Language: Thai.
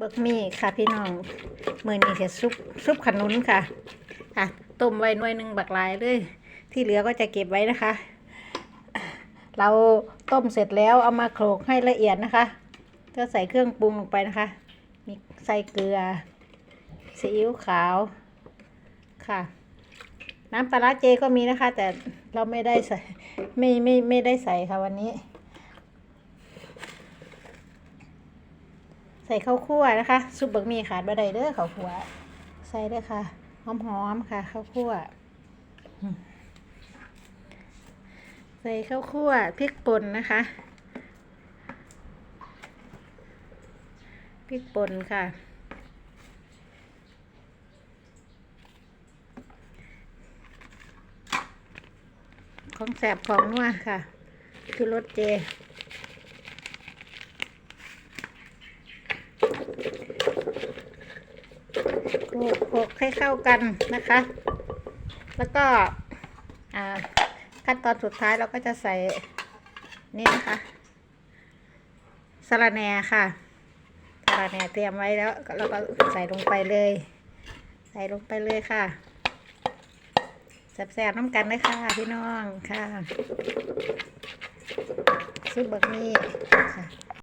เบิกมีค่ะพี่น้องมือนี้จะซุปซุปขนุนค่ะค่ะต้มไว้หน่วยหนึ่งบักหลายเลย ที่เหลือก็จะเก็บไว้นะคะ เราต้มเสร็จแล้วเอามาโขลกให้ละเอียดนะคะก็ใส่เครื่องปรุงลงไปนะคะ มีใส่เกลือซีอิ๊วขาวค่ะ น้ำปลาร้าเจก็มีนะคะ แต่เราไม่ได้ใส่ไม่ไม่ไม่ได้ใส่ค่ะวันนี้ ใส่ข้าวคั่วนะคะ ซุปบักหมี่ขาดบะไดเด้อข้าวคั่วใส่เด้อค่ะหอมๆค่ะข้าวคั่วใส่ข้าวคั่วพริกป่นนะคะพริกป่นค่ะ ของแสบของนัวค่ะ คือรสเจ โข ลกโขลกให้เข้ากันนะคะ แล้วก็ขั้นตอนสุดท้ายเราก็จะใส่นี่นะคะสะระแหน่ค่ะสะระแหน่เตรียมไว้แล้วเราก็ใส่ลงไปเลย ใส่ลงไปเลยค่ะแซ่บๆน้ำกันเลยค่ะพี่น้องค่ะซุปบักมี่ค่ะ